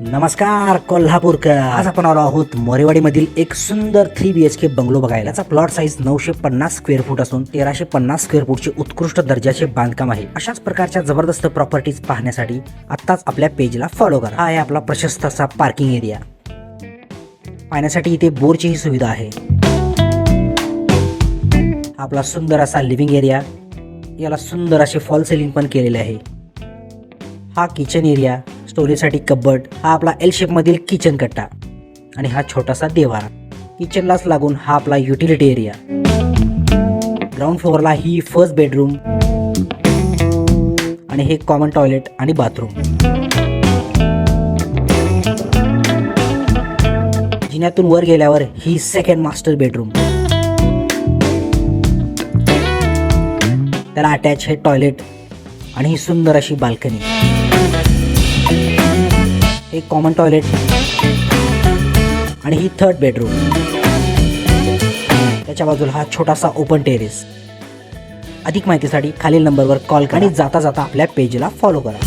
नमस्कार कोल्हापूरकर. आज आपण आलो आहोत मोरेवाडीमधील एक सुंदर three B H K bungalow बघायला. त्याचा प्लॉट साईज नऊशे पन्नास स्क्वेअर फूट असून तेराशे पन्नास स्क्वेअर फूटचे उत्कृष्ट दर्जाचे बांधकाम आहे. अशाच प्रकारच्या जबरदस्त प्रॉपर्टीज पाहण्यासाठी आत्ताच आपल्या पेजला फॉलो करा. हा आहे आपला प्रशस्त असा पार्किंग एरिया पाहण्यासाठी इथे बोरचीही सुविधा आहे. आपला सुंदर असा लिव्हिंग एरिया याला सुंदर असे फॉल सेलिंग पण केलेले आहे. हा किचन एरिया स्टोरेजसाठी कब्बड हा आपला एल शेपमधील किचन कट्टा. आणि हा छोटासा देवारा किचनलाच लागून हा आपला युटिलिटी एरिया ग्राउंड फ्लोअरला ही फर्स्ट बेडरूम आणि हे कॉमन टॉयलेट आणि बाथरूम जिन्यातून वर गेल्यावर ही सेकंड मास्टर बेडरूम त्याला अटॅच हे टॉयलेट आणि ही सुंदर अशी बाल्कनी एक कॉमन टॉयलेट आणि ही थर्ड बेडरूम त्याच्या बाजूला हा छोटासा ओपन टेरेस अधिक माहितीसाठी खालील नंबरवर कॉल आणि जाता जाता आपल्या पेजला फॉलो करा.